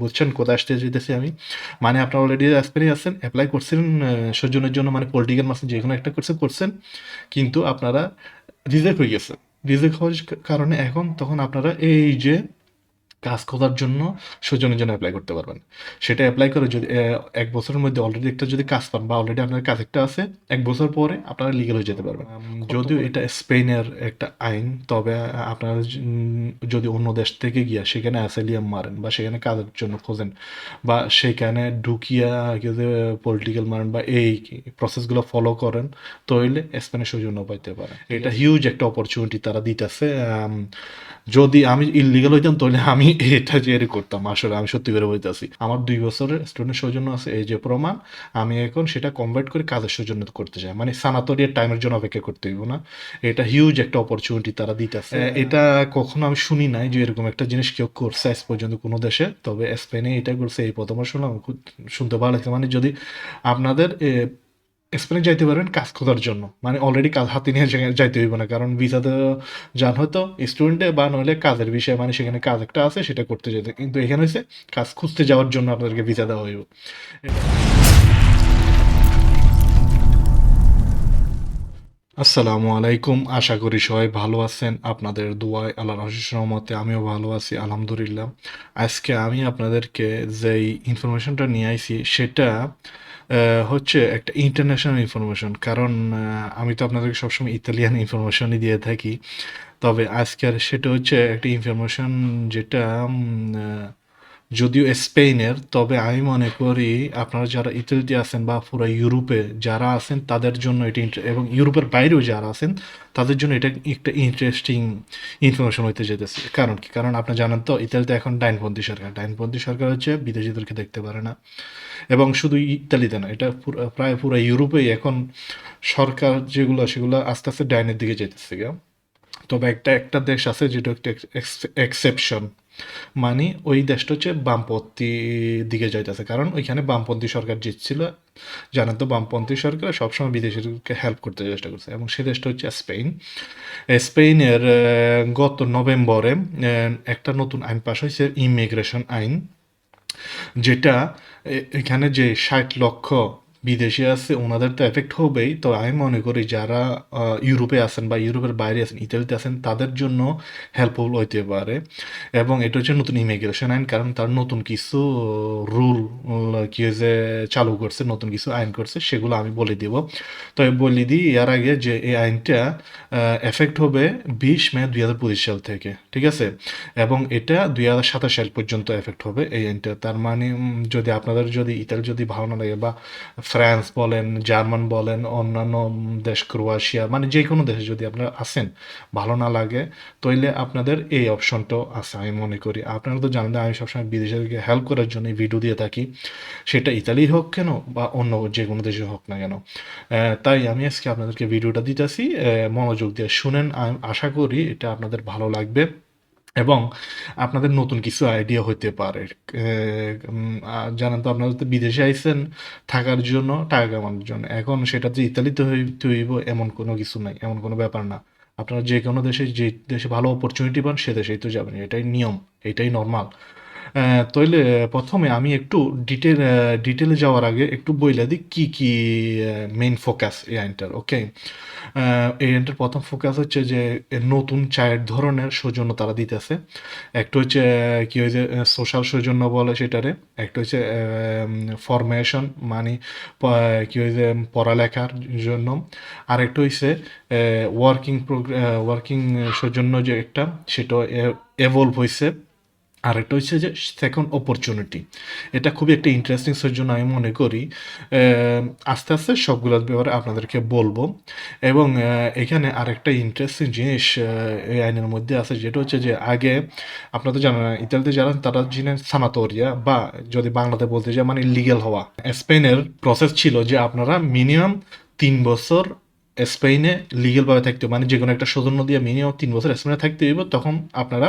বুঝছেন কোথায় স্টেজ যেতেছি আমি? মানে আপনার অলরেডি স্পেনে আছেন অ্যাপ্লাই করছেন সজনের জন্য মানে পলিটিক্যাল মাসে যে কোনো একটা করছেন করছেন, কিন্তু আপনারা রিজেক্ট হয়ে গেছেন। রিজেক্ট হওয়ার কারণে এখন তখন আপনারা এই যে কাজ করার জন্য সৌজন্যের জন্য অ্যাপ্লাই করতে পারবেন। সেটা অ্যাপ্লাই করে যদি এক বছরের মধ্যে অলরেডি একটা যদি কাজ পান বা অলরেডি আপনার কাজ একটা আছে এক বছর পরে আপনারা লিগেল হয়ে যেতে পারবেন। যদিও এটা স্পেনের একটা আইন তবে আপনারা যদি অন্য দেশ থেকে গিয়া সেখানে অ্যাসেলিয়াম মারেন বা সেখানে কাজের জন্য খোঁজেন বা সেখানে ঢুকিয়া পলিটিক্যাল মারেন বা এই প্রসেসগুলো ফলো করেন তাহলে স্পেনের সৌজন্য পাইতে পারেন। এটা হিউজ একটা অপরচুনিটি তারা দিতেছে। যদি আমি ইলিগাল হইতাম তাহলে আমি এটা জেরি করতাম আসলে আমি সত্যি করে বলতেছি। আমার দুই বছরের স্টুডেন্ট সৌজন্য আছে এই যে প্রমাণ আমি এখন সেটা কনভার্ট করে কাজের সৌজন্য করতে চাই। মানে সানাতরিয়ার টাইমের জন্য অপেক্ষা করতে হইব না। এটা হিউজ একটা অপরচুনিটি তারা দিতেছে। এটা কখনো আমি শুনি নাই যে এরকম একটা জিনিস কেউ করছে আজ পর্যন্ত কোনো দেশে। তবে স্পেনে এটা করছে এই প্রথমবার শুনলাম খুব শুনতে ভালো লাগছে। মানে যদি আপনাদের স্পেনে যাইতে পারবেন কাজ খোঁজার জন্য। মানে অলরেডি কাজ হাতে নিয়ে সেখানে যাইতে হইব না, কারণ ভিসাতে যান হয়তো স্টুডেন্টে বা নইলে কাজের বিষয়ে মানে সেখানে কাজ একটা আছে, সেটা করতে যেতে। কিন্তু এখানে হচ্ছে কাজ খুঁজতে যাওয়ার জন্য আপনাদেরকে ভিসা দেওয়া হইব। আসসালামু আলাইকুম, আশা করি সবাই ভালো আছেন। আপনাদের দোয়ায় আল্লাহ অশেষ রহমতে আমিও ভালো আছি, আলহামদুলিল্লাহ। আজকে আমি আপনাদেরকে যেই ইনফরমেশনটা নিয়ে আইছি, সেটা হচ্ছে একটা ইন্টারন্যাশনাল ইনফরমেশন কারণ আমি তো আপনাদেরকে সবসময় ইতালিয়ান ইনফরমেশনই দিয়ে থাকি। তবে আজকের সেটা হচ্ছে একটা ইনফরমেশন যেটা যদিও স্পেনের, তবে আমি মনে করি আপনারা যারা ইতালিতে আছেন বা পুরো ইউরোপে যারা আছেন, তাদের জন্য এটি এবং ইউরোপের বাইরেও যারা আছেন, তাদের জন্য এটা একটা ইন্টারেস্টিং ইনফরমেশন হইতে যেতেছে কারণ কি? কারণ আপনি জানেন তো, ইতালিতে এখন ডাইনপন্থী সরকার। ডাইনপন্থী সরকার হচ্ছে বিদেশিদেরকে দেখতে পারে না। এবং শুধু ইতালিতে না, এটা প্রায় পুরো ইউরোপেই এখন সরকার যেগুলো, সেগুলো আস্তে আস্তে ডাইনের দিকে যেতেছে। তবে একটা একটা দেশ আছে যেটা একটা এক্সেপশন মানে ওই দেশটা হচ্ছে বামপন্থী দিকে যাইতেছে। কারণ ওইখানে বামপন্থী সরকার জিতছিল। জানেন তো, বামপন্থী সরকার সবসময় বিদেশিদেরকে হেল্প করতে চেষ্টা করছে। এবং সে দেশটা হচ্ছে স্পেন। স্পেনের গত নভেম্বরে একটা নতুন আইন পাশ হয়েছে, ইমিগ্রেশন আইন। যেটা এখানে যে ষাট লক্ষ বিদেশি আছে, ওনাদের তো এফেক্ট হবেই। তো আমি মনে করি যারা ইউরোপে আছেন বা ইউরোপের বাইরে আছেন, ইতালিতে আছেন, তাদের জন্য হেল্পফুল হইতে পারে। এবং এটা হচ্ছে নতুন ইমিগ্রেশন আইন কারণ তার নতুন কিছু রুল কি হয়েছে চালু করছে, নতুন কিছু আইন করছে, সেগুলো আমি বলে দিব। তবে বলে দিই, এর আগে যে এই আইনটা এফেক্ট হবে বিশ মে দুই হাজার পঁচিশ সাল থেকে, ঠিক আছে? এবং এটা দুই হাজার সাতাশ সাল পর্যন্ত এফেক্ট হবে এই আইনটা। তার মানে যদি আপনাদের যদি ইতালি যদি ভালো না লাগে বা ফ্রান্স বলেন, জার্মান বলেন, অন্যান্য দেশ ক্রোয়েশিয়া মানে যে কোনো দেশে যদি আপনারা আসেন, ভালো না লাগে, তাইলে আপনাদের এই অপশনটাও আছে, আমি মনে করি। আপনারা তো জানেন আমি সবসময় বিদেশিদেরকে হেল্প করার জন্য ভিডিও দিয়ে থাকি। সেটা ইতালি হোক কেন, বা অন্য যে কোনো দেশে হোক না কেন। তাই আমি আজকে আপনাদেরকে ভিডিওটা দিতেছি। মনোযোগ দিয়ে শুনেন। আশা করি এটা আপনাদের ভালো লাগবে। এবং আপনাদের নতুন কিছু আইডিয়া হইতে পারে। জানেন তো আপনারা তো বিদেশে আইসেন থাকার জন্য টাকা কামানোর জন্য। এখন সেটা যে ইতালিতে হইব এমন কোনো কিছু নাই, এমন কোনো ব্যাপার না। আপনারা যে কোনো দেশে, যে দেশে ভালো অপরচুনিটি পান, সে দেশেই তো যাবেন। এটাই নিয়ম, এটাই নর্মাল তাইলে প্রথমে আমি একটু ডিটেল ডিটেলে যাওয়ার আগে একটু বইলে দিই কি কি মেইন ফোকাস এই আইনটার ওকে এই আইনটার প্রথম ফোকাস হচ্ছে যে নতুন চায়ের ধরনের সৌজন্য তারা দিতেছে। একটা হচ্ছে কী হয়েছে সোশ্যাল সৌজন্য বলে সেটারে। একটা হচ্ছে ফরমেশন মানে কী হয়েছে পড়ালেখার জন্য। আর একটা হয়েছে ওয়ার্কিং প্রোগ্রাম ওয়ার্কিং সৌজন্য যে একটা, সেটা এভলভ হয়েছে আর একটা হচ্ছে যে সেকেন্ড অপরচুনিটি এটা খুবই একটা ইন্টারেস্টিং জন্য আমি মনে করি। আস্তে আস্তে সবগুলোর ব্যাপারে আপনাদেরকে বলব। এবং এখানে আরেকটা ইন্টারেস্টিং জিনিস এই আইনের মধ্যে আছে, যেটা হচ্ছে যে আগে আপনারা তো জানেন, ইতালিতে যারা তারা জিনেস সানাতোরিয়া বা যদি বাংলাতে বলতে চাই মানে লিগেল হওয়া। স্পেনের প্রসেস ছিল যে আপনারা মিনিমাম তিন বছর স্পেনে লিগেলভাবে থাকতে হবে। মানে যে কোনো একটা সৌজন্য দিয়ে মিনিমাম তিন বছর স্পেনে থাকতে হইব তখন আপনারা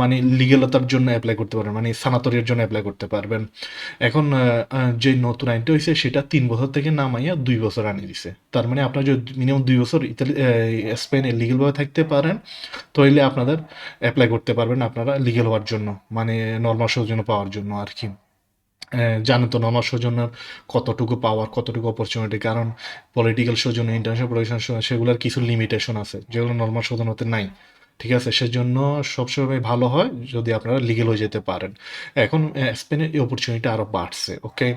মানে লিগ্যালতার জন্য অ্যাপ্লাই করতে পারবেন। মানে সানাতরির জন্য অ্যাপ্লাই করতে পারবেন। এখন যে নতুন আইনটা হইছে সেটা তিন বছর থেকে নামাইয়া দুই বছর আনিয়ে দিছে। তার মানে আপনারা যদি মিনিমাম দুই বছর ইতালি স্পেনে লিগ্যালভাবে থাকতে পারেন, তাইলে আপনাদের অ্যাপ্লাই করতে পারবেন আপনারা লিগেল হওয়ার জন্য। মানে নর্মাল সৌজন্য পাওয়ার জন্য আরকি। অ্যা জানেন তো নরমাল সৌজন্যের কতটুকু পাওয়ার, কতটুকু অপরচুনিটি কারণ পলিটিক্যাল সৌজন্য, ইন্টারন্যাশনাল স সেগুলার কিছু লিমিটেশন আছে যেগুলো নরমাল সৌজন্যতে নাই। ঠিক আছে? সেজন্য সবসময় ভালো হয় যদি আপনারা লিগেল হয়ে যেতে পারেন। এখন স্পেনের এই অপরচুনিটি আরও বাড়ছে। ওকে?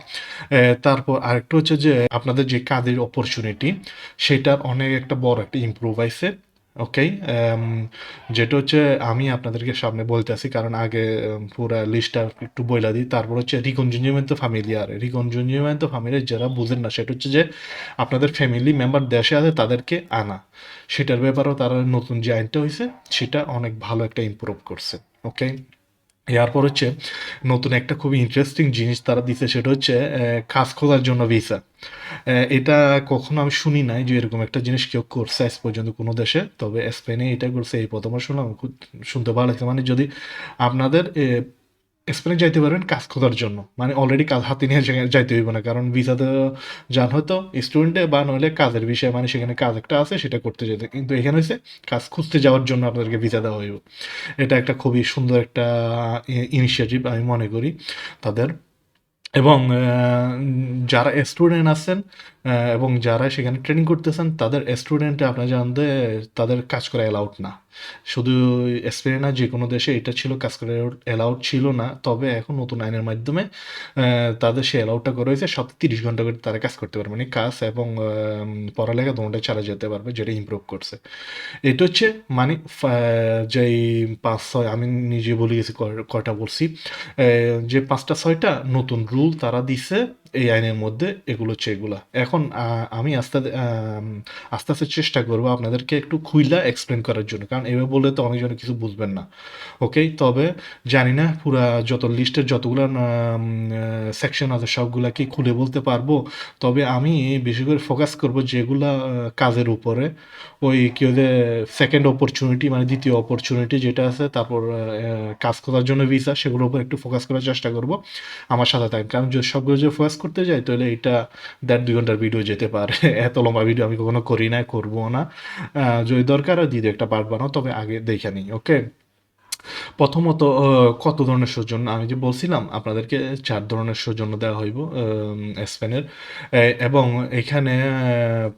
তারপর আরেকটা হচ্ছে যে আপনাদের যে কাজের অপরচুনিটি সেটার অনেক একটা বড় একটা ইমপ্রুভ আইছে। ওকে? যেটা হচ্ছে আমি আপনাদেরকে সামনে বলতেছি, কারণ আগে পুরো লিস্টটা একটু বইলা দিই। তারপর হচ্ছে রিকনজিউমেন্তো ফামিলিয়ারে। তো ফ্যামিলি যারা বুঝেন না, সেটা হচ্ছে যে আপনাদের ফ্যামিলি মেম্বার দেশে আছে, তাদেরকে আনা। সেটার ব্যাপারেও তারা নতুন যে আইনটা হয়েছে সেটা অনেক ভালো একটা ইম্প্রুভ করছে। ওকে? এরপর হচ্ছে নতুন একটা খুবই ইন্টারেস্টিং জিনিস তারা দিছে, সেটা হচ্ছে কাজ খোঁজার জন্য ভিসা। এটা কখনো আমি শুনি নাই যে এরকম একটা জিনিস কেউ করছে আজ পর্যন্ত কোনো দেশে। তবে স্পেনে এটা করছে, এই ১ম বার শুনলাম। খুব শুনতে ভালো লাগছে। মানে যদি আপনাদের স্পেনে যাইতে পারবেন কাজ খোঁজার জন্য। মানে অলরেডি কাজ হাতে নিয়ে সেখানে যাইতে হইব না। কারণ ভিসা ভিসাতে যান হয়তো স্টুডেন্টে বা নইলে কাজের বিষয়ে মানে সেখানে কাজ একটা আছে, সেটা করতে যেতে। কিন্তু এখানে হইছে কাজ খুঁজতে যাওয়ার জন্য আপনাদেরকে ভিসা দেওয়া হইব। এটা একটা খুবই সুন্দর একটা ইনিশিয়েটিভ আমি মনে করি তাদের। এবং যারা স্টুডেন্ট আছেন এবং যারা সেখানে ট্রেনিং করতেছেন, তাদের স্টুডেন্টে আপনারা জানেন যে তাদের কাজ করা অ্যালাউড না। শুধু স্পেনে না যে কোনো দেশে এটা ছিল, কাজ করা অ্যালাউড ছিল না। তবে এখন নতুন আইনের মাধ্যমে তাদের সে অ্যালাউডটা করা হয়েছে সপ্তাহে ৩০ ঘণ্টা করে তারা কাজ করতে পারবে। মানে কাজ এবং পড়ালেখা দোনোটাই চালায় যেতে পারবে, যেটা ইমপ্রুভ করছে। এটা হচ্ছে মানে যেই ৫-৬ আমি নিজে বলে গেছি কয় কয়টা বলছি। যে পাঁচটা, ছয়টা নতুন রুল তারা দিছে, এই আইনের মধ্যে, এগুলো হচ্ছে এগুলা। এখন আ আমি আস্তে আস্তে, আস্তে চেষ্টা করব আপনাদেরকে একটু খুইলা এক্সপ্লেন করার জন্য। কারণ এভাবে বললে তো অনেকজনে কিছু বুঝবেন না। ওকে? তবে জানি না পুরা যত লিস্টের যতগুলা সেকশন আছে সবগুলা কি খুলে বলতে পারব। তবে আমি বেশি করে ফোকাস করব যেগুলা কাজের উপরে। ওই কি যে সেকেন্ড অপরচুনিটি মানে দ্বিতীয় অপরচুনিটি যেটা আছে তারপর কাজ করার জন্য ভিসা সেগুলোর উপর একটু ফোকাস করার চেষ্টা করব। আমার সাথে থাকেন। কারণ সবগুলো যদি ফোকাস করতে যাই তাহলে এটা ১.৫-২ ঘণ্টার ভিডিও যেতে পারে। এত লম্বা ভিডিও আমি কখনো করি না করবও না। যদি দরকার হয় দিদি একটা পার্ট বানাও। তবে আগে দেখে নিই। ওকে? প্রথমত কত ধরনের সৌজন্য আমি যে বলছিলাম, আপনাদেরকে চার ধরনের সৌজন্য দেওয়া হইব স্পেনের। এবং এখানে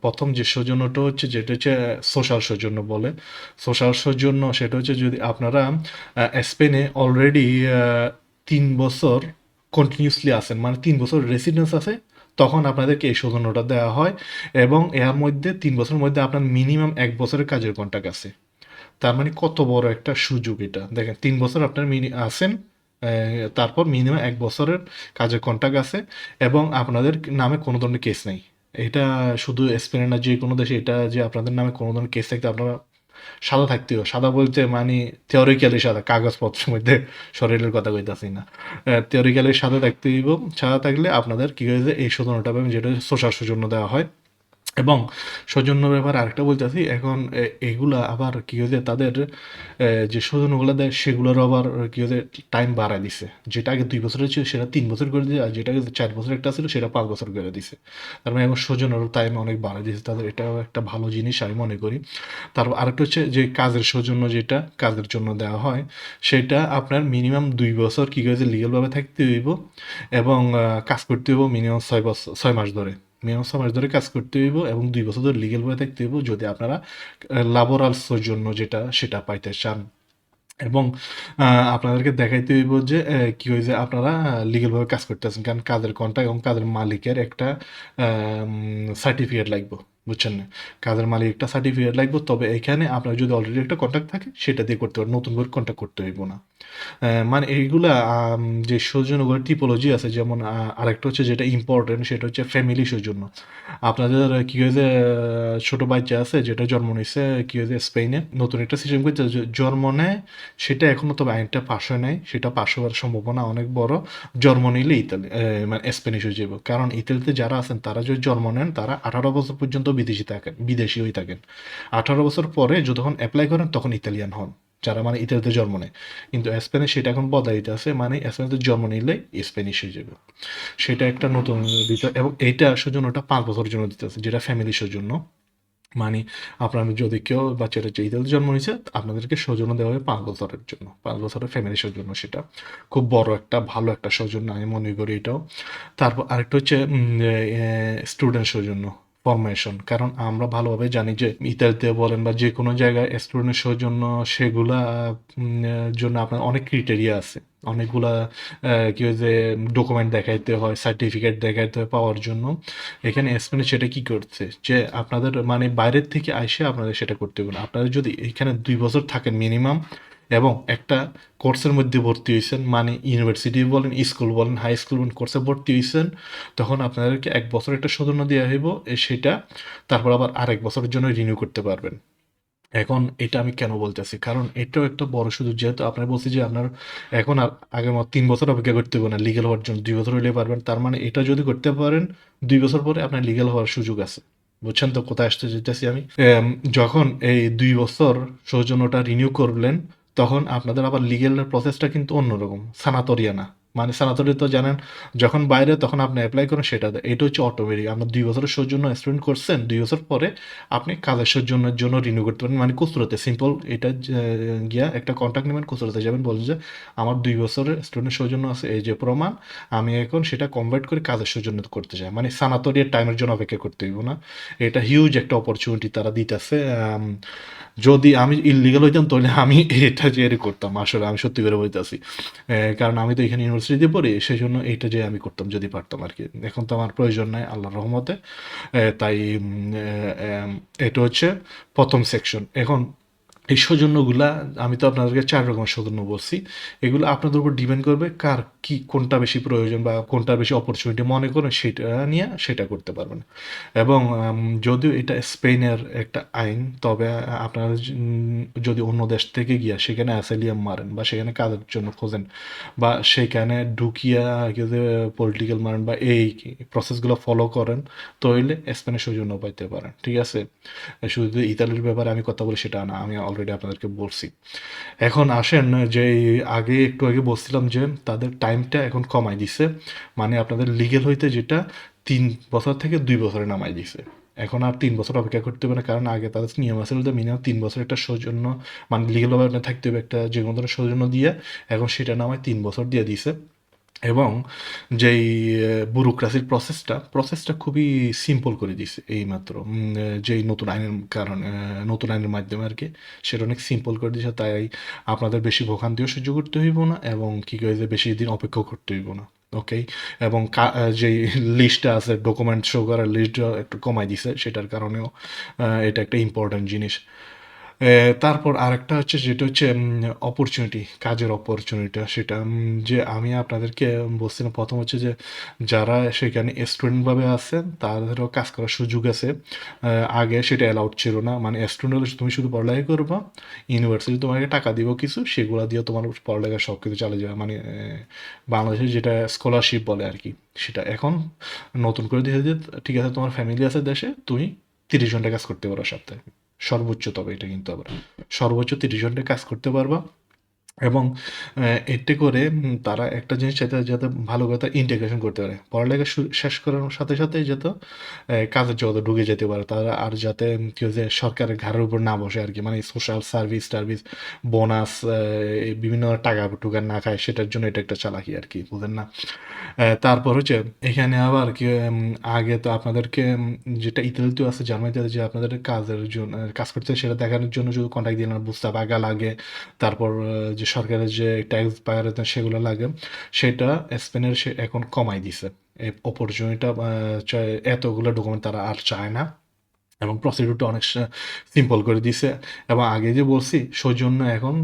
প্রথম যে সৌজন্যটা হচ্ছে, যেটা হচ্ছে সোশ্যাল সৌজন্য বলে। সোশ্যাল সৌজন্য, সেটা হচ্ছে যদি আপনারা স্পেনে অলরেডি তিন বছর কন্টিনিউসলি আছেন। মানে তিন বছর রেসিডেন্স আছে তখন আপনাদেরকে এই সৌজন্যটা দেওয়া হয় এবং এর মধ্যে তিন বছরের মধ্যে আপনার মিনিমাম এক বছরের কাজের কন্ট্রাক্ট আছে। তার মানে কত বড় একটা সুযোগ এটা। দেখেন, তিন বছর আপনার মিনি অ্যা তারপর মিনিমাম এক বছরের কাজের কন্ট্রাক্ট আছে এবং আপনাদের নামে কোনো ধরনের কেস নেই এটা শুধু স্পেনে না, যে কোনো দেশে এটা যে আপনাদের নামে কোনো ধরনের কেস থাকতে আপনারা সাদা থাকতেও। সাদা বলতে মানে থিওরিক্যালি সাদা, কাগজপত্রের মধ্যে শরীরের কথা কইতাছি না। থিওরিক্যালি সাদা থাকতে হইব। সাদা থাকলে আপনাদের কী হয়েছে, এই শোধনটা পাবেন যেটা শোষার সৌজন্য দেওয়া হয়। এবং সৌজন্যর ব্যাপার আরেকটা বলতেছি, এখন এগুলা আবার কি হয়েছে তাদের যে সৌজন্যগুলা দেয়, সেগুলোরও আবার কি হয়েছে টাইম বাড়ায় দিছে। যেটা আগে দুই বছরের ছিল, সেটা তিন বছর করে দিয়ে আর যেটা আগে ৪ বছরের একটা ছিল, সেটা পাঁচ বছর করে দিছে। তার মানে এখন সৌজন্যেরও টাইম অনেক বাড়ায় দিয়েছে তাদের এটাও একটা ভালো জিনিস আমি মনে করি। তারপর আরেকটা হচ্ছে যে কাজের সৌজন্য যেটা, কাজের জন্য দেওয়া হয়, সেটা আপনার মিনিমাম দুই বছর কি হয়েছে লিগ্যালভাবে থাকতে হইব, এবং কাজ করতে হইব মিনিমাম ছয় বছর ছয় মাস ধরে। মিনিমাম ছয় মাস ধরে কাজ করতে হইব এবং দুই বছর ধরে লিগেল লিগ্যালভাবে থাকতে হইব যদি আপনারা আ জন্য যেটা, সেটা পাইতে চান। এবং আপনাদেরকে দেখাইতে হইব যে কি যে আপনারা লিগেলভাবে কাজ করতেছেন। কারণ কাদের কন্ট্রাক্ট এবং কাজের মালিকের একটা সার্টিফিকেট লাগবে। বুঝছেন? কাজের মালিক একটা সার্টিফিকেট লাগবে। তবে এখানে আপনার যদি অলরেডি একটা কন্ট্রাক্ট থাকে, সেটা দিয়ে করতে পারবেন। নতুন করে কন্ট্রাক্ট করতে হইব না। মানে এইগুলা যে সৌজন্যগুলোর টিপোলজি আছে, যেমন আরেকটা হচ্ছে যেটা ইম্পোর্টেন্ট সেটা হচ্ছে ফ্যামিলি সৌজন্য। আপনাদের কি হয়েছে ছোটো বাচ্চা আছে, যেটা জন্ম নিছে কি হয়েছে স্পেনে নতুন একটা সিস্টেম করছে জন্ম নেয়, সেটা এখনও তবে আইনটা পাস হয় নাই। সেটা পাশ হওয়ার সম্ভাবনা অনেক বড়। জন্ম নিলে ইতালি মানে স্প্যানিশ হয়ে যাইব। কারণ ইতালিতে যারা আছেন, তারা যদি জন্ম নেন, তারা ১৮ বছর পর্যন্ত বিদেশি থাকেন, বিদেশি হয়ে থাকেন। আঠারো বছর পরে যখন অ্যাপ্লাই করেন, তখন ইতালিয়ান হন, যারা মানে ইতালিতে জন্ম নেয়। কিন্তু স্পেনে সেটা এখন বদলাইতে আছে মানে স্পেনে জন্ম নিলে স্প্যানিশ হয়ে যাবে। সেটা একটা নতুন বিষয় এবং এইটা সেজন্য ওটা পাঁচ বছরের জন্য দিতে আছে যেটা ফ্যামিলি জন্য মানে আপনার যদি কেউ বাচ্চারা যে ইতালিতে জন্ম নিয়েছে, আপনাদেরকে সৌজন্য দেওয়া হবে পাঁচ বছরের জন্য। পাঁচ বছরের ফ্যামিলি সৌজন্য সেটা। খুব বড় একটা, ভালো একটা সৌজন্য, আমি মনে করি এটাও। তারপর আরেকটা হচ্ছে স্টুডেন্ট সৌজন্য। ফরমেশন কারণ আমরা ভালোভাবে জানি যে ইতালিতে বলেন বা যে কোনো জায়গায় স্টুডেন্ট জন্য সেগুলা জন্য আপনার অনেক ক্রিটেরিয়া আছে। অনেকগুলা কি যে ডকুমেন্ট দেখাইতে হয় সার্টিফিকেট দেখাইতে হয় পাওয়ার জন্য। এখানে স্পেনে সেটা কি করছে? যে আপনাদের মানে বাইরের থেকে আসে আপনাদের সেটা করতে হবে আপনারা যদি এখানে দুই বছর থাকেন মিনিমাম এবং একটা কোর্সের মধ্যে ভর্তি হয়েছেন মানে ইউনিভার্সিটি বলেন স্কুল বলেন হাই স্কুল বলেন, কোর্সে ভর্তি হয়েছেন, তখন আপনাদেরকে এক বছর একটা সৌজন্য দেওয়া হইব সেটা তারপর আবার আরেক বছরের জন্য রিনিউ করতে পারবেন। এখন এটা আমি কেন বলতেছি? কারণ এটাও একটা বড় সুযোগ, যেহেতু আপনার বলছি যে আপনার এখন আর আগের মতো তিন বছর অপেক্ষা করতে হবে না লিগেল হওয়ার জন্য দুই বছর হইলে পারবেন, তার মানে এটা যদি করতে পারেন, দুই বছর পরে আপনার লিগেল হওয়ার সুযোগ আছে। বুঝছেন তো, কোথায় আসতে যেতেছি আমি? যখন এই দুই বছর সৌজন্যটা রিনিউ করলেন তখন আপনাদের আবার লিগেল প্রসেসটা কিন্তু অন্যরকম সানাতরিয়া না মানে সানাতরি তো জানেন, যখন বাইরে তখন আপনি অ্যাপ্লাই করেন সেটা এটা হচ্ছে অটোমেটিক আপনার দুই বছরের সৌজন্য স্টুডেন্ট করছেন, দুই বছর পরে আপনি কাজের সৌজন্যের জন্য রিনিউ করতে পারেন। মানে কুচরতে সিম্পল এটা গিয়া একটা কন্ট্যাক্ট নেবেন কুচরতে যাবেন, বলছেন যে, আমার দুই বছরের স্টুডেন্ট সৌজন্য আছে, এই যে প্রমাণ, আমি এখন সেটা কনভার্ট করে কাজের সৌজন্য করতে চাই। মানে সানাতরিয়ার টাইমের জন্য অপেক্ষা করতে হইব না। এটা হিউজ একটা অপরচুনিটি তারা দিতেছে যদি আমি ইলিগাল হইতাম, তাহলে আমি এটা যে করতাম। আসলে আমি সত্যি করে বলতেছি। কারণ আমি তো এখানে ইউনিভার্সিটিতে পড়ি সেই জন্য এইটা যে আমি করতাম যদি পারতাম আর কি। এখন তো আমার প্রয়োজন নাই আল্লাহর রহমতে। তাই এটা হচ্ছে প্রথম সেকশন এখন এই সৌজন্যগুলা আমি তো আপনাদেরকে চার রকমের সৌজন্য বলছি। এগুলো আপনাদের উপর ডিপেন্ড করবে কার কি কোনটা বেশি প্রয়োজন বা কোনটা বেশি অপরচুনিটি মনে করেন সেটা নিয়ে সেটা করতে পারবেন। এবং যদিও এটা স্পেনের একটা আইন, তবে আপনারা যদি অন্য দেশ থেকে গিয়া সেখানে অ্যাসাইলিয়াম মারেন বা সেখানে কাজের জন্য খোঁজেন বা সেখানে ঢুকিয়া পলিটিক্যাল মারেন বা এই প্রসেসগুলো ফলো করেন, তাহলে স্পেনের সৌজন্য পাইতে পারেন, ঠিক আছে? শুধু ইতালির ব্যাপারে আমি কথা বলি সেটা না, আমি অলরেডি আপনাদেরকে বলছি। এখন আসেন যে আগে একটু আগে বলছিলাম যে তাদের টাইমটা এখন কমাই দিছে। মানে আপনাদের লিগেল হইতে যেটা তিন বছর থেকে দুই বছরে নামাই দিছে। এখন আর তিন বছর অপেক্ষা করতে হবে না, কারণ আগে তাদের নিয়ম আছে যে মিনিমাম তিন বছর একটা সৌজন্য মানে লিগেলভাবে আপনার থাকতে হবে একটা যে কোনো ধরনের সৌজন্য দিয়ে, এখন সেটা নামায় তিন বছর দিয়ে দিছে। এবং যেই ব্যুরোক্রাসির প্রসেসটা প্রসেসটা খুবই সিম্পল করে দিছে এইমাত্র। যেই নতুন আইনের কারণে নতুন আইনের মাধ্যমে আর কি, সেটা অনেক সিম্পল করে দিয়েছে, তাই আপনাদের বেশি ভোগান্তিও সহ্য করতে হইব না এবং কি করে যে বেশি দিন অপেক্ষা করতে হইব না ওকে এবং যেই লিস্টটা আছে ডকুমেন্ট শো করার লিস্টটা একটু কমাই দিছে, সেটার কারণেও এটা একটা ইম্পর্ট্যান্ট জিনিস। তারপর আরেকটা হচ্ছে যেটা হচ্ছে অপরচুনিটি কাজের অপরচুনিটি সেটা যে আমি আপনাদেরকে বলছিলাম, প্রথম হচ্ছে যে যারা সেখানে স্টুডেন্টভাবে আছেন, তাদেরও কাজ করার সুযোগ আছে। আগে সেটা অ্যালাউড ছিল না। মানে স্টুডেন্ট হলে তুমি শুধু পড়ালেখা করবা ইউনিভার্সিটি তোমাকে টাকা দিব কিছু, সেগুলো দিয়ে তোমার পড়ালেখা সব কিছু চালিয়ে যাবে। মানে বাংলাদেশে যেটা স্কলারশিপ বলে আর কি সেটা। এখন নতুন করে দিয়েছে যে ঠিক আছে, তোমার ফ্যামিলি আছে দেশে, তুমি তিরিশ ঘণ্টা কাজ করতে পারো সপ্তাহে। সর্বোচ্চ তবে এটা কিন্তু আবার। সর্বোচ্চ তিরিশ ঘণ্টা কাজ করতে পারবা। এবং এতে করে তারা একটা জিনিস যাতে যাতে ভালো কথা ইন্টিগ্রেশন করতে পারে। পড়ালেখা শেষ করার সাথে সাথে যাতে কাজের জগতে ঢুকে যেতে পারে। তারা আর যাতে উম, কি হচ্ছে সরকারের ঘাড়ের উপর না বসে আর কি মানে সোশ্যাল সার্ভিস টার্ভিস বোনাস বিভিন্ন টাকা টুকা না খায় সেটার জন্য এটা একটা চালাকি আর কি বুঝেন না? তারপর হচ্ছে এখানে আবার কি আগে তো আপনাদেরকে যেটা ইতালিতেও আছে জার্মানিতে যে আপনাদের কাজের জন্য কাজ করতে সেটা দেখানোর জন্য যদি কন্ট্যাক্ট দিলেন বুঝতে আগা লাগে তারপর যে সরকারের যে ট্যাক্স পায়ার সেগুলো লাগে, সেটা স্পেনের সে এখন কমাই দিছে। এই অপরচুনিটিটা এতগুলো ডকুমেন্ট তারা আর চায় না। এবং প্রসিডিউরটা অনেক সিম্পল করে দিছে। এবং আগে যে বলছি, সৌজন্য এখন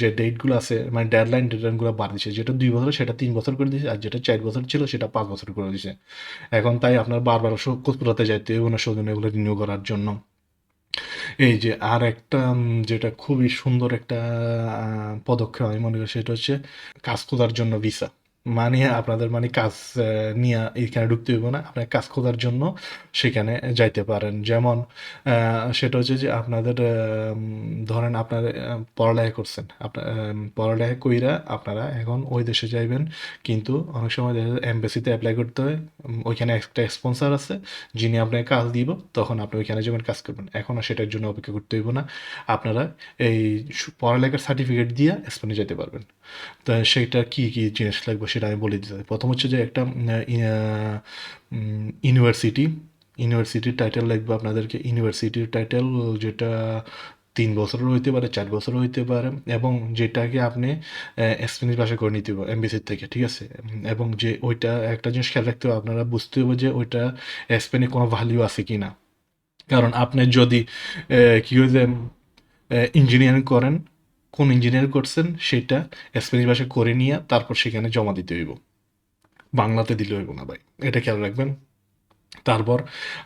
যে ডেটগুলো আছে মানে ডেডলাইন ডেডলাইনগুলো বাড় দিছে। যেটা দুই বছর, সেটা তিন বছর করে দিয়েছে আর যেটা চার বছর ছিল, সেটা পাঁচ বছর করে দিয়েছে এখন তাই আপনার বারবার কোচপুরাতে যাইতে হবে না, সৌজন্য এগুলো রিনিউ করার জন্য। এই যে আর একটা যেটা খুবই সুন্দর একটা পদক্ষেপ আমি মনে করি সেটা হচ্ছে কাজ খোঁজার জন্য ভিসা মানে আপনাদের মানে কাজ নিয়ে এখানে ঢুকতে হইব না। আপনার কাজ খোঁজার জন্য সেখানে যাইতে পারেন। যেমন সেটা হচ্ছে যে আপনাদের ধরেন আপনারা পড়ালেখা করছেন। আপনার পড়ালেখা কইরা আপনারা এখন ওই দেশে যাইবেন। কিন্তু অনেক সময় দেখা যায় এমবাসিতে অ্যাপ্লাই করতে হয়। ওইখানে একটা স্পন্সর আছে, যিনি আপনাকে কাজ দিব, তখন আপনি ওইখানে যাবেন, কাজ করবেন। এখন আর সেটার জন্য অপেক্ষা করতে হইব না। আপনারা এই পড়ালেখার সার্টিফিকেট দিয়ে স্পেনে যেতে পারবেন। তা সেটা কি কি জিনিস লাগবে সেটা আমি বলে দিতে। প্রথম হচ্ছে যে একটা ইউনিভার্সিটি ইউনিভার্সিটির টাইটেল লাগবে আপনাদেরকে। ইউনিভার্সিটির টাইটেল যেটা তিন বছরের হইতে পারে, চার বছরও হইতে পারে এবং যেটাকে আপনি স্প্যানিশ ভাষা করে নিতে হবে এমবিসির থেকে, ঠিক আছে? এবং যে ওইটা একটা জিনিস খেয়াল রাখতে হবে, আপনারা বুঝতে হবে যে ওইটা স্পেনে কোনো ভ্যালিউ আছে কি না কারণ আপনি যদি কি হয়ে যায় ইঞ্জিনিয়ারিং করেন কোন ইঞ্জিনিয়ার করছেন সেটা স্প্যানিশ ভাষা করে নিয়ে তারপর সেখানে জমা দিতে হইব। বাংলাতে দিলে হইব না ভাই, এটা খেয়াল রাখবেন। তারপর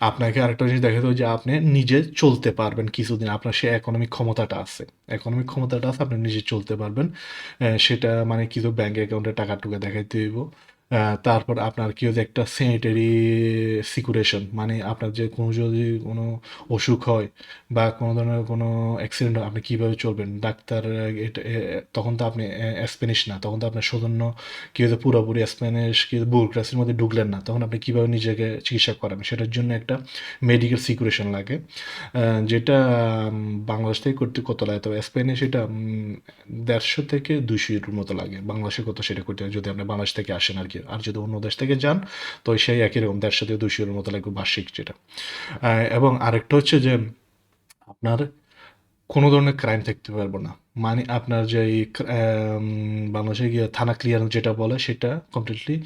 আপনাকে আরেকটা জিনিস দেখাতে হবে যে আপনি নিজে চলতে পারবেন কিছুদিন, আপনার সে ইকোনমিক ক্ষমতাটা আছে। ইকোনমিক ক্ষমতাটা আছে, আপনি নিজে চলতে পারবেন। সেটা মানে কিছু ব্যাঙ্ক অ্যাকাউন্টে টাকা টুকা দেখাইতে হইব। তারপর আপনার কি হচ্ছে একটা স্যানিটারি সিকুরেশন মানে আপনার যে কোনো যদি কোনো অসুখ হয় বা কোনো ধরনের কোনো অ্যাক্সিডেন্ট হয়, আপনি কীভাবে চলবেন? ডাক্তার এটা তখন তো আপনি স্প্যানিশ না, তখন তো আপনার সৌজন্য কি হচ্ছে পুরোপুরি স্প্যানিশ কি বুরোক্রাসির মধ্যে ঢুকলেন না, তখন আপনি কীভাবে নিজেকে চিকিৎসা করাবেন? সেটার জন্য একটা মেডিকেল সিকুরেশন লাগে। যেটা বাংলাদেশ থেকে করতে কত লাগে? তবে স্পেনে সেটা দেড়শো থেকে ইউরোর মতো লাগে। বাংলাদেশে কত সেটা করতে যদি আপনি বাংলাদেশ থেকে আসেন আর কি। আর যদি অন্য দেশ থেকে যান, তো সেই একই রকম দেড়শো থেকে দুশো মতো লাগবে বার্ষিক যেটা। এবং আরেকটা হচ্ছে যে আপনার কোনো ধরনের ক্রাইম থাকতে পারব না। মানে আপনার যে বাংলাদেশে গিয়ে থানা ক্লিয়ার যেটা বলে সেটা কমপ্লিটলি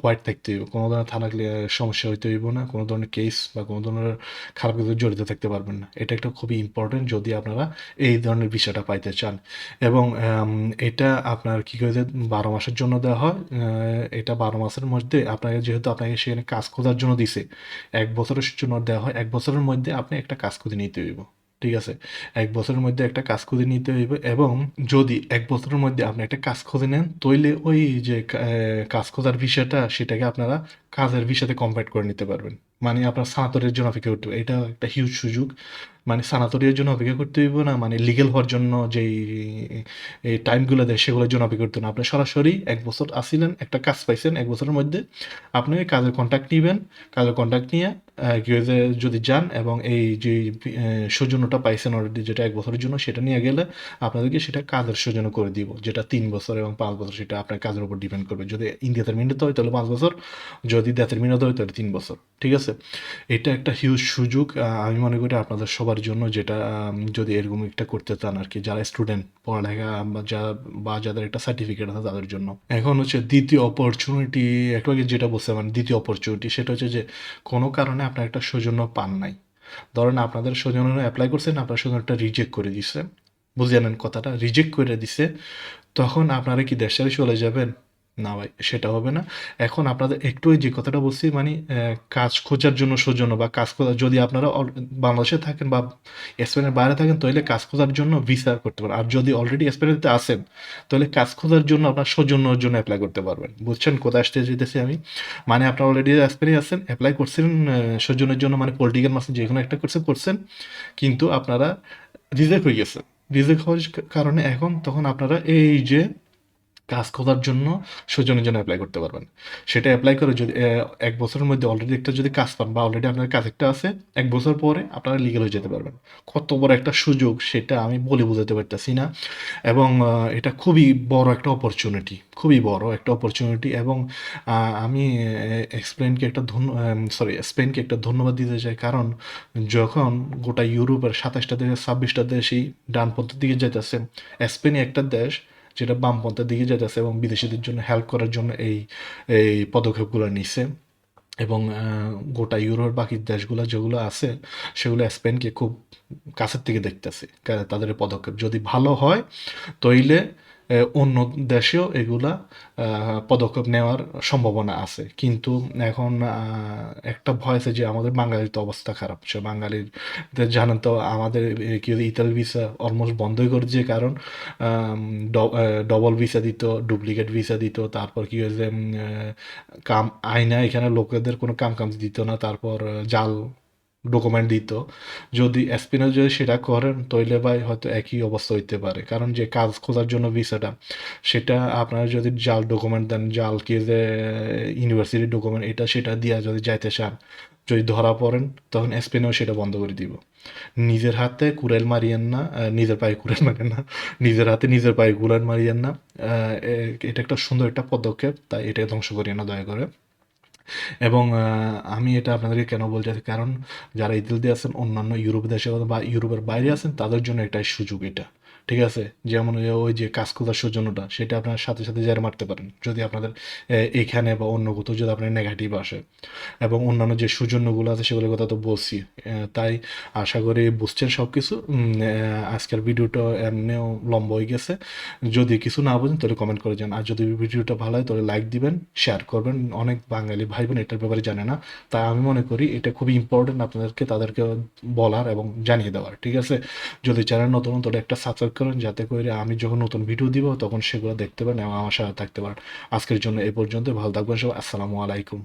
হোয়াইট থাকতে হইব। কোনো ধরনের থানা ক্লিয়ার সমস্যা হইতে হইব না। কোনো ধরনের কেস বা কোনো ধরনের খারাপ কিছু জড়িত থাকতে পারবেন না। এটা একটা খুবই ইম্পর্টেন্ট যদি আপনারা এই ধরনের বিষয়টা পাইতে চান। এবং এটা আপনার কী করে বারো মাসের জন্য দেওয়া হয়। এটা বারো মাসের মধ্যে আপনাকে যেহেতু আপনাকে সেখানে কাজ খোঁজার জন্য দিছে, এক বছরের জন্য দেওয়া হয়, এক বছরের মধ্যে আপনি একটা কাজ খুঁজে নিতে হইব। ঠিক আছে? এক বছরের মধ্যে একটা কাজ খুঁজে নিতে হইবে এবং যদি এক বছরের মধ্যে আপনি একটা কাজ খুঁজে নেন তৈলে ওই যে কাজ খোঁজার বিষয়টা, সেটাকে আপনারা কাজের বিষয়তে কম্পেয়ার করে নিতে পারবেন। মানে আপনার সানাতরের জন্য অপেক্ষা করতে হবে। এটা একটা হিউজ সুযোগ। মানে সানাতরিয়ার জন্য অপেক্ষা করতে হইব না মানে লিগেল হওয়ার জন্য যেই, এই টাইমগুলো দেয় সেগুলোর জন্য অপেক্ষা করতে না। আপনি সরাসরি এক বছর আসিলেন একটা কাজ পাইছেন এক বছরের মধ্যে, আপনি কাজের কন্ট্যাক্ট নিবেন। কাজের কন্ট্যাক্ট নিয়ে যদি যান এবং এই যে সৌজন্যটা পাইছেন অলরেডি যেটা এক বছরের জন্য, সেটা নিয়ে গেলে আপনাদেরকে সেটা কাজের সৌজন্য করে দিব। যেটা তিন বছর এবং পাঁচ বছর, সেটা আপনার কাজের উপর ডিপেন্ড করবে। যদি ইন্ডিয়াতে মিনিতে হয়, তাহলে পাঁচ বছর। যদি দেশের মিনিতে হয়, তাহলে তিন বছর। ঠিক আছে? এটা একটা হিউজ সুযোগ আমি মনে করি আপনাদের সবার জন্য যেটা যদি এরকম একটা করতে চান আর কি যারা স্টুডেন্ট পড়ালেখা যা, বা যাদের একটা সার্টিফিকেট আছে তাদের জন্য। এখন হচ্ছে দ্বিতীয় অপরচুনিটি একটু আগে যেটা বলছে মানে দ্বিতীয় অপরচুনিটি সেটা হচ্ছে যে কোনো কারণে আপনার একটা সৌজন্য পান নাই। ধরেন আপনাদের সৌজন্য অ্যাপ্লাই করছেন আপনার সৌজন্যটা রিজেক্ট করে দিছে। বুঝে নেন কথাটা? রিজেক্ট করে দিছে, তখন আপনারা কি দেশে চলে যাবেন? না ভাই, সেটা হবে না। এখন আপনাদের একটু যে কথাটা বলছি মানে কাজ খোঁজার জন্য সৌজন্য বা কাজ খোঁজার, যদি আপনারা বাংলাদেশে থাকেন বা স্পেনের বাইরে থাকেন, তাহলে কাজ খোঁজার জন্য ভিসা করতে পারেন। আর যদি অলরেডি স্পেনেতে আসেন তাহলে কাজ খোঁজার জন্য আপনার সৌজন্যর জন্য অ্যাপ্লাই করতে পারবেন। বুঝছেন? কোথায় আসতে যেতেছি আমি? মানে আপনার অলরেডি স্পেনে আছেন অ্যাপ্লাই করছেন সৌজন্যের জন্য মানে পলিটিক্যাল মাসে যে কোনো একটা করছেন করছেন, কিন্তু আপনারা রিজেক্ট হয়ে গেছে রিজেক্ট হওয়ার কারণে এখন তখন আপনারা এই যে কাজ খোঁজার জন্য সৌজন্যের জন্য অ্যাপ্লাই করতে পারবেন। সেটা অ্যাপ্লাই করে যদি এক বছরের মধ্যে অলরেডি একটা যদি কাজ পান বা অলরেডি আপনার কাজ একটা আছে, এক বছর পরে আপনারা লিগেল হয়ে যেতে পারবেন। কত বড় একটা সুযোগ সেটা আমি বলে বোঝাতে পারতেছি না। এবং এটা খুবই বড় একটা অপরচুনিটি খুবই বড় একটা অপরচুনিটি এবং আমি এক্সপ্লেনকে একটা ধন্য সরি স্পেনকে একটা ধন্যবাদ দিতে চাই। কারণ যখন গোটা ইউরোপের সাতাশটা দেশ, ছাব্বিশটা দেশই ডানপন্থের দিকে যাইতেছে স্পেনই একটা দেশ যেটা বামপন্থার দিকে যাইতেছে এবং বিদেশিদের জন্য হেল্প করার জন্য এই এই পদক্ষেপগুলো নিছে। এবং গোটা ইউরোপের বাকি দেশগুলো যেগুলো আছে, সেগুলো স্পেনকে খুব কাছের থেকে দেখতেছে তাদের পদক্ষেপ। যদি ভালো হয়, তাইলে অন্য দেশেও এগুলা পদক্ষেপ নেওয়ার সম্ভাবনা আছে। কিন্তু এখন একটা ভয় আছে যে আমাদের বাঙালির তো অবস্থা খারাপ। সে বাঙালির জানেন তো, আমাদের কি ইতালি ভিসা অলমোস্ট বন্ধই করেছে কারণ ডবল ভিসা দিত ডুপ্লিকেট ভিসা দিত, তারপর কি হয়েছে কাম আইনা এখানে লোকেদের কোনো কাম কাম দিত না। তারপর জাল ডকুমেন্ট দিত। যদি স্পেনে যদি সেটা করেন তাহলে ভাই হয়তো একই অবস্থা হইতে পারে। কারণ যে কাজ খোঁজার জন্য ভিসাটা সেটা আপনারা যদি জাল ডকুমেন্ট দেন, জাল কি যে ইউনিভার্সিটির ডকুমেন্ট এটা সেটা দিয়া যদি যাইতে চান, যদি ধরা পড়েন, তখন স্পেনেও সেটা বন্ধ করে দিব। নিজের হাতে কুড়াইল মারিয়েন না নিজের পায়ে কুড়াইল মারেন না, নিজের হাতে নিজের পায়ে কুড়াইল মারিয়েন না এটা একটা সুন্দর একটা পদক্ষেপ, তাই এটা ধ্বংস করিয়ে না দয়া করে। এবং আমি এটা আপনাদেরকে কেন বলতে চাই কারণ যারা ইতালিতে আছেন, অন্যান্য ইউরোপ দেশে বা ইউরোপের বাইরে আছেন, তাদের জন্য এটাই সুযোগ এটা। ঠিক আছে? যেমন ওই- যে কাজ খোঁজার সৌজন্যটা, সেটা আপনার সাথে সাথে জারি মারতে পারেন। যদি আপনাদের এখানে বা অন্য কোথাও যদি আপনার নেগেটিভ আসে। এবং অন্যান্য যে সৌজন্যগুলো আছে, সেগুলোর কথা তো বলছি। তাই আশা করি বুঝছেন সব কিছু আজকের ভিডিওটা এমনিও লম্বা হয়ে গেছে। যদি কিছু না বুঝেন, তাহলে কমেন্ট করে যান। আর যদি ভিডিওটা ভালো হয়, তাহলে লাইক দিবেন শেয়ার করবেন। অনেক বাঙালি ভাই বোন এটার ব্যাপারে জানে না। তাই আমি মনে করি এটা খুবই ইম্পর্টেন্ট আপনাদেরকে, তাদেরকে বলার এবং জানিয়ে দেওয়ার। ঠিক আছে? যদি চ্যানেল নতুন, তাহলে একটা সাবস্ক্রাইব করেন যাতে করে আমি যখন নতুন ভিডিও দিব, তখন সেগুলো দেখতে পারেন এবং আমার সাথে থাকতে পারেন। আজকের জন্য এ পর্যন্ত ভালো থাকবেন সব আসসালামু আলাইকুম।